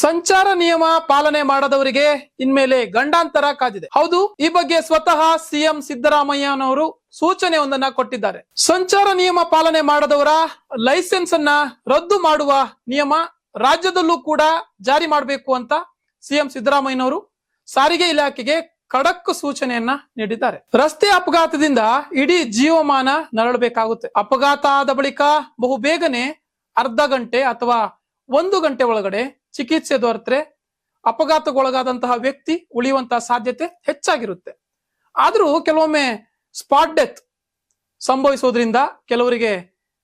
ಸಂಚಾರ ನಿಯಮ ಪಾಲನೆ ಮಾಡದವರಿಗೆ ಇನ್ಮೇಲೆ ಗಂಡಾಂತರ ಕಾದಿದೆ. ಹೌದು, ಈ ಬಗ್ಗೆ ಸ್ವತಃ ಸಿಎಂ ಸಿದ್ದರಾಮಯ್ಯನವರು ಸೂಚನೆ ಒಂದನ್ನ ಕೊಟ್ಟಿದ್ದಾರೆ. ಸಂಚಾರ ನಿಯಮ ಪಾಲನೆ ಮಾಡದವರ ಲೈಸೆನ್ಸ್ ಅನ್ನ ರದ್ದು ಮಾಡುವ ನಿಯಮ ರಾಜ್ಯದಲ್ಲೂ ಕೂಡ ಜಾರಿ ಮಾಡಬೇಕು ಅಂತ ಸಿಎಂ ಸಿದ್ದರಾಮಯ್ಯನವರು ಸಾರಿಗೆ ಇಲಾಖೆಗೆ ಖಡಕ್ ಸೂಚನೆಯನ್ನ ನೀಡಿದ್ದಾರೆ. ರಸ್ತೆ ಅಪಘಾತದಿಂದ ಇಡೀ ಜೀವಮಾನ ನರಳಬೇಕಾಗುತ್ತೆ. ಅಪಘಾತ ಆದ ಬಳಿಕ ಬಹು ಬೇಗನೆ ಅರ್ಧ ಗಂಟೆ ಅಥವಾ ಒಂದು ಗಂಟೆ ಒಳಗಡೆ ಚಿಕಿತ್ಸೆ ದೊರೆತರೆ ಅಪಘಾತಕ್ಕೊಳಗಾದಂತಹ ವ್ಯಕ್ತಿ ಉಳಿಯುವಂತಹ ಸಾಧ್ಯತೆ ಹೆಚ್ಚಾಗಿರುತ್ತೆ. ಆದರೂ ಕೆಲವೊಮ್ಮೆ ಸ್ಪಾಟ್ ಡೆತ್ ಸಂಭವಿಸೋದ್ರಿಂದ ಕೆಲವರಿಗೆ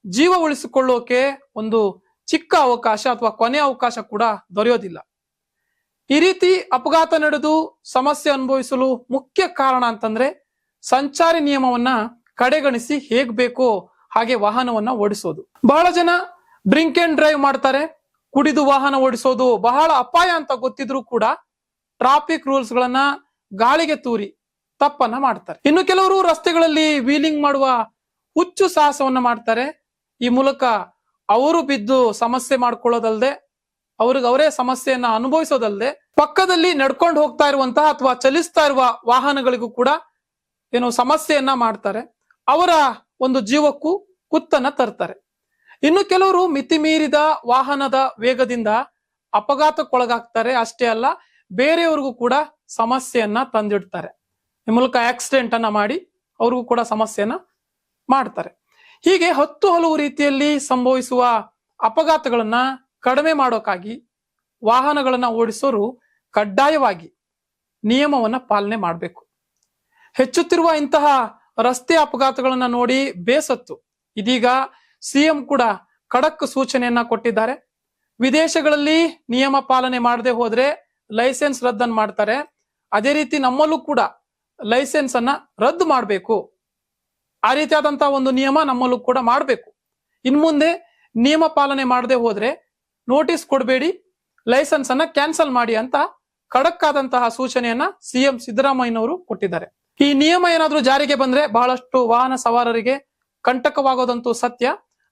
ಜೀವ ಉಳಿಸಿಕೊಳ್ಳೋಕೆ ಒಂದು ಚಿಕ್ಕ ಅವಕಾಶ ಅಥವಾ ಕೊನೆ ಅವಕಾಶ ಕೂಡ ದೊರೆಯೋದಿಲ್ಲ. ಈ ರೀತಿ ಅಪಘಾತ ನಡೆದು ಸಮಸ್ಯೆ ಅನುಭವಿಸಲು ಮುಖ್ಯ ಕಾರಣ ಅಂತಂದ್ರೆ ಸಂಚಾರಿ ನಿಯಮವನ್ನ ಕಡೆಗಣಿಸಿ ಹೇಗ್ ಬೇಕೋ ಹಾಗೆ ವಾಹನವನ್ನ ಓಡಿಸೋದು. ಬಹಳ ಜನ ಡ್ರಿಂಕ್ ಅಂಡ್ ಡ್ರೈವ್ ಮಾಡ್ತಾರೆ. ಕುಡಿದು ವಾಹನ ಓಡಿಸೋದು ಬಹಳ ಅಪಾಯ ಅಂತ ಗೊತ್ತಿದ್ರು ಕೂಡ ಟ್ರಾಫಿಕ್ ರೂಲ್ಸ್ ಗಳನ್ನ ಗಾಳಿಗೆ ತೂರಿ ತಪ್ಪನ್ನ ಮಾಡ್ತಾರೆ. ಇನ್ನು ಕೆಲವರು ರಸ್ತೆಗಳಲ್ಲಿ ವೀಲಿಂಗ್ ಮಾಡುವ ಹುಚ್ಚು ಸಾಹಸವನ್ನ ಮಾಡ್ತಾರೆ. ಈ ಮೂಲಕ ಅವರು ಬಿದ್ದು ಸಮಸ್ಯೆ ಮಾಡ್ಕೊಳ್ಳೋದಲ್ದೆ, ಅವ್ರಿಗೆ ಅವರೇ ಸಮಸ್ಯೆಯನ್ನ ಅನುಭವಿಸೋದಲ್ದೆ, ಪಕ್ಕದಲ್ಲಿ ನಡ್ಕೊಂಡು ಹೋಗ್ತಾ ಇರುವಂತಹ ಅಥವಾ ಚಲಿಸ್ತಾ ಇರುವ ವಾಹನಗಳಿಗೂ ಕೂಡ ಏನು ಸಮಸ್ಯೆಯನ್ನ ಮಾಡ್ತಾರೆ. ಅವರ ಒಂದು ಜೀವಕ್ಕೂ ಕುತ್ತನ್ನ ತರ್ತಾರೆ. ಇನ್ನು ಕೆಲವರು ಮಿತಿ ಮೀರಿದ ವಾಹನದ ವೇಗದಿಂದ ಅಪಘಾತಕ್ಕೊಳಗಾಗ್ತಾರೆ. ಅಷ್ಟೇ ಅಲ್ಲ, ಬೇರೆಯವ್ರಿಗೂ ಕೂಡ ಸಮಸ್ಯೆಯನ್ನ ತಂದಿಡ್ತಾರೆ. ಈ ಮೂಲಕ ಆಕ್ಸಿಡೆಂಟ್ ಅನ್ನ ಮಾಡಿ ಅವ್ರಿಗೂ ಕೂಡ ಸಮಸ್ಯೆಯನ್ನ ಮಾಡ್ತಾರೆ. ಹೀಗೆ ಹತ್ತು ಹಲವು ರೀತಿಯಲ್ಲಿ ಸಂಭವಿಸುವ ಅಪಘಾತಗಳನ್ನ ಕಡಿಮೆ ಮಾಡೋಕ್ಕಾಗಿ ವಾಹನಗಳನ್ನ ಓಡಿಸೋರು ಕಡ್ಡಾಯವಾಗಿ ನಿಯಮವನ್ನ ಪಾಲನೆ ಮಾಡಬೇಕು. ಹೆಚ್ಚುತ್ತಿರುವ ಇಂತಹ ರಸ್ತೆ ಅಪಘಾತಗಳನ್ನ ನೋಡಿ ಬೇಸತ್ತು. ಇದೀಗ ಸಿಎಂ ಕೂಡ ಖಡಕ್ ಸೂಚನೆಯನ್ನ ಕೊಟ್ಟಿದ್ದಾರೆ. ವಿದೇಶಗಳಲ್ಲಿ ನಿಯಮ ಪಾಲನೆ ಮಾಡದೆ ಹೋದ್ರೆ ಲೈಸೆನ್ಸ್ ರದ್ದನ್ನು ಮಾಡ್ತಾರೆ. ಅದೇ ರೀತಿ ನಮ್ಮಲ್ಲೂ ಕೂಡ ಲೈಸೆನ್ಸ್ ಅನ್ನ ರದ್ದು ಮಾಡಬೇಕು. ಆ ರೀತಿಯಾದಂತಹ ಒಂದು ನಿಯಮ ನಮ್ಮಲ್ಲೂ ಕೂಡ ಮಾಡಬೇಕು. ಇನ್ ಮುಂದೆ ನಿಯಮ ಪಾಲನೆ ಮಾಡದೆ ಹೋದ್ರೆ ನೋಟಿಸ್ ಕೊಡಬೇಡಿ, ಲೈಸೆನ್ಸ್ ಅನ್ನ ಕ್ಯಾನ್ಸಲ್ ಮಾಡಿ ಅಂತ ಖಡಕ್ ಆದಂತಹ ಸೂಚನೆಯನ್ನ ಸಿಎಂ ಸಿದ್ದರಾಮಯ್ಯನವರು ಕೊಟ್ಟಿದ್ದಾರೆ. ಈ ನಿಯಮ ಏನಾದರೂ ಜಾರಿಗೆ ಬಂದ್ರೆ ಬಹಳಷ್ಟು ವಾಹನ ಸವಾರರಿಗೆ ಕಂಟಕವಾಗೋದಂತೂ ಸತ್ಯ.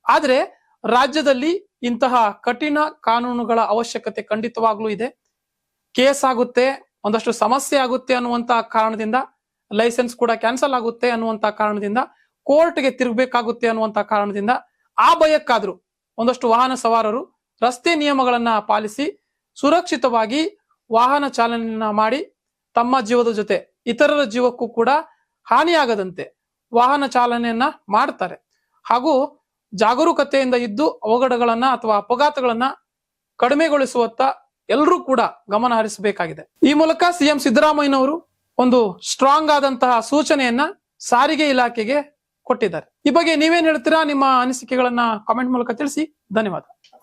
ಆದ್ರೆ ರಾಜ್ಯದಲ್ಲಿ ಇಂತಹ ಕಠಿಣ ಕಾನೂನುಗಳ ಅವಶ್ಯಕತೆ ಖಂಡಿತವಾಗ್ಲೂ ಇದೆ. ಕೇಸ್ ಆಗುತ್ತೆ, ಒಂದಷ್ಟು ಸಮಸ್ಯೆ ಆಗುತ್ತೆ ಅನ್ನುವಂತಹ ಕಾರಣದಿಂದ, ಲೈಸೆನ್ಸ್ ಕೂಡ ಕ್ಯಾನ್ಸಲ್ ಆಗುತ್ತೆ ಅನ್ನುವಂತಹ ಕಾರಣದಿಂದ, ಕೋರ್ಟ್ಗೆ ತಿರುಗಬೇಕಾಗುತ್ತೆ ಅನ್ನುವಂತಹ ಕಾರಣದಿಂದ ಆ ಭಯಕ್ಕಾದ್ರೂ ಒಂದಷ್ಟು ವಾಹನ ಸವಾರರು ರಸ್ತೆ ನಿಯಮಗಳನ್ನ ಪಾಲಿಸಿ ಸುರಕ್ಷಿತವಾಗಿ ವಾಹನ ಚಾಲನೆಯನ್ನ ಮಾಡಿ ತಮ್ಮ ಜೀವದ ಜೊತೆ ಇತರರ ಜೀವಕ್ಕೂ ಕೂಡ ಹಾನಿಯಾಗದಂತೆ ವಾಹನ ಚಾಲನೆಯನ್ನ ಮಾಡ್ತಾರೆ. ಹಾಗೂ ಜಾಗರೂಕತೆಯಿಂದ ಇದ್ದು ಅವಘಡಗಳನ್ನ ಅಥವಾ ಅಪಘಾತಗಳನ್ನ ಕಡಿಮೆಗೊಳಿಸುವತ್ತ ಎಲ್ಲರೂ ಕೂಡ ಗಮನ ಹರಿಸಬೇಕಾಗಿದೆ. ಈ ಮೂಲಕ ಸಿಎಂ ಸಿದ್ದರಾಮಯ್ಯನವರು ಒಂದು ಸ್ಟ್ರಾಂಗ್ ಆದಂತಹ ಸೂಚನೆಯನ್ನ ಸಾರಿಗೆ ಇಲಾಖೆಗೆ ಕೊಟ್ಟಿದ್ದಾರೆ. ಈ ಬಗ್ಗೆ ನೀವೇನ್ ಹೇಳ್ತೀರಾ? ನಿಮ್ಮ ಅನಿಸಿಕೆಗಳನ್ನ ಕಾಮೆಂಟ್ ಮೂಲಕ ತಿಳಿಸಿ. ಧನ್ಯವಾದ.